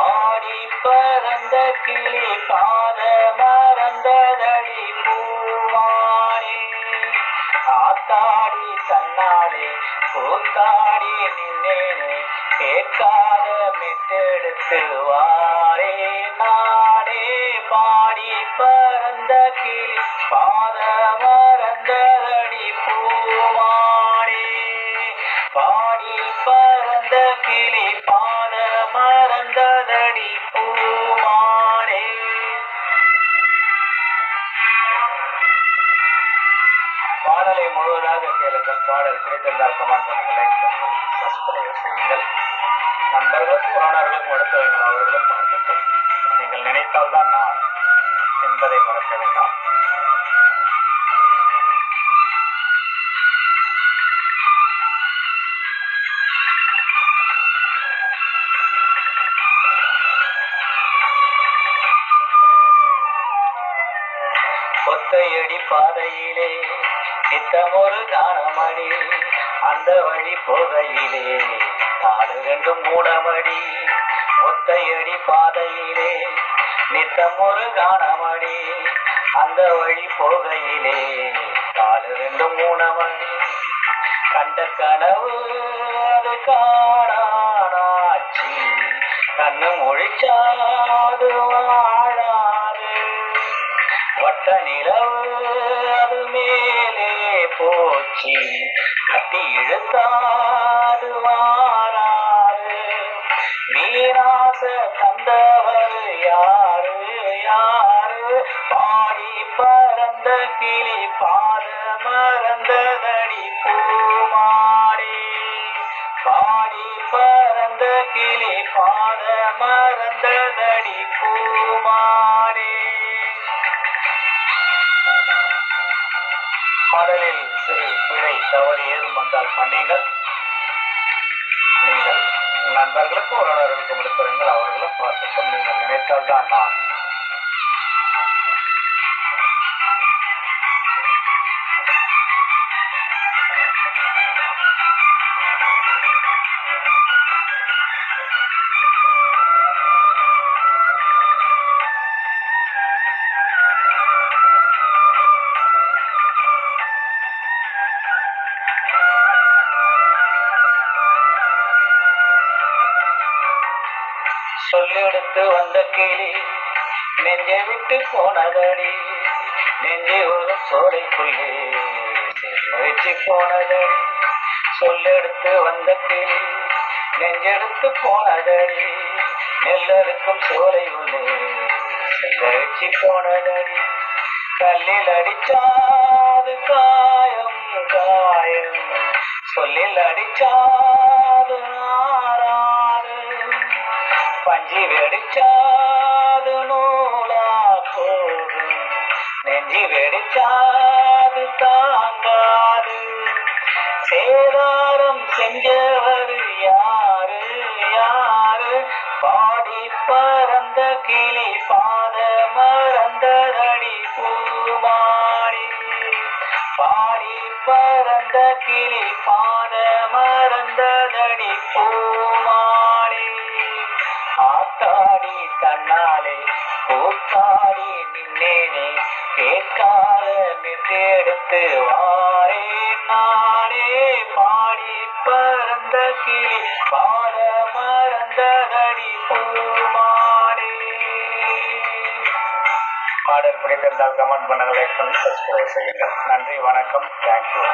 ஆடி பறந்த கிளி பாத மறந்ததடி பூவானே. ஆத்தாடி தன்னாலே கூத்தாடி நின்னேனே கேட்காத மெட்டெடுத்து வாரே. நாடே பாடி பறந்த கிளி பாத மறந்ததடி பூவானே. பாடி பறந்த கிளி பாடலை முழுவதாக கேளுங்கள். பாடல் பிடித்திருந்தால் கமெண்ட் பண்ணுங்கள் லைக் பண்ணுங்கள் சப்ஸ்கிரைப் செய்யுங்கள். நண்பர்களும் உறவினர்களுக்கும் எடுத்து அவர்களும் பார்க்கட்டும் நீங்கள் நினைத்தால் தான் நான் என்பதை மறக்க வேண்டாம். ஒத்தையடி பாதையிலே நித்தமொரு காணமடி அந்த வழி போகையிலே நாலு ரெண்டு மூடமடி. ஒத்தையடி பாதையிலே நித்தமொரு காணமடி அந்த வழி போகையிலே நாலு ரெண்டு மூணமடி கண்ட கனவு அது காணானாச்சு கண்ணு முழிச்சாது வாழாது. வட்ட நிலவு போச்சு கட்டி இழுத்தாது வாராது வீராச தந்தவர் யாரு? யாரு? பாடி பறந்த கிளி பாத மறந்ததடி பூமாடி. பாடி பறந்த கிளி பாத மறந்ததடி பூமாடி. பாடலில் தவறு ஏதும் வந்தால் மன்னிங்கள் நீங்கள் நண்பர்களுக்கும் உறவினர்களுக்கும் எடுத்துருங்கள் அவர்களும் பார்த்துக்கும் நீங்கள் நினைத்தால்தான் நான். சொல்லெடுத்து வந்த கிளி நெஞ்சை விட்டு போனதடி நெஞ்சை ஒரு சோலைக்குள்ளே வச்சு போனதடி. சொல்லெடுத்து வந்த கிளி நெஞ்செடுத்து போனதடி நெல்லறுக்கும் சோலை உள்ளே செல்லரிச்சு போனதடி. கல்லில் அடிச்சாது காயம் காயம். சொல்லில் அடிச்சாது நான் பஞ்சி வெடிச்சாது நூலா போகும் நெஞ்சி வெடிச்சாது தாங்காது. சேதாரம் செஞ்சவர் யாரு யாரு? பாடி பறந்த கிளி பாத மறந்ததடி பூமாடி பாடி பறந்த கிளி பாத மறந்ததடி பூமாடி ஆத்தாடி தன்னாலே கூத்தாடி நின்னேனே கேட்காத மெத்தெடுத்து வாரே நானே பாடி பறந்த கிளி பாட மறந்ததடி பூமாடி பாடல் பிடித்திருந்தால் கமெண்ட் பண்ணுங்கள் லைக் பண்ணி சப்ஸ்கிரைப் செய்யுங்கள். நன்றி வணக்கம் தேங்க்யூ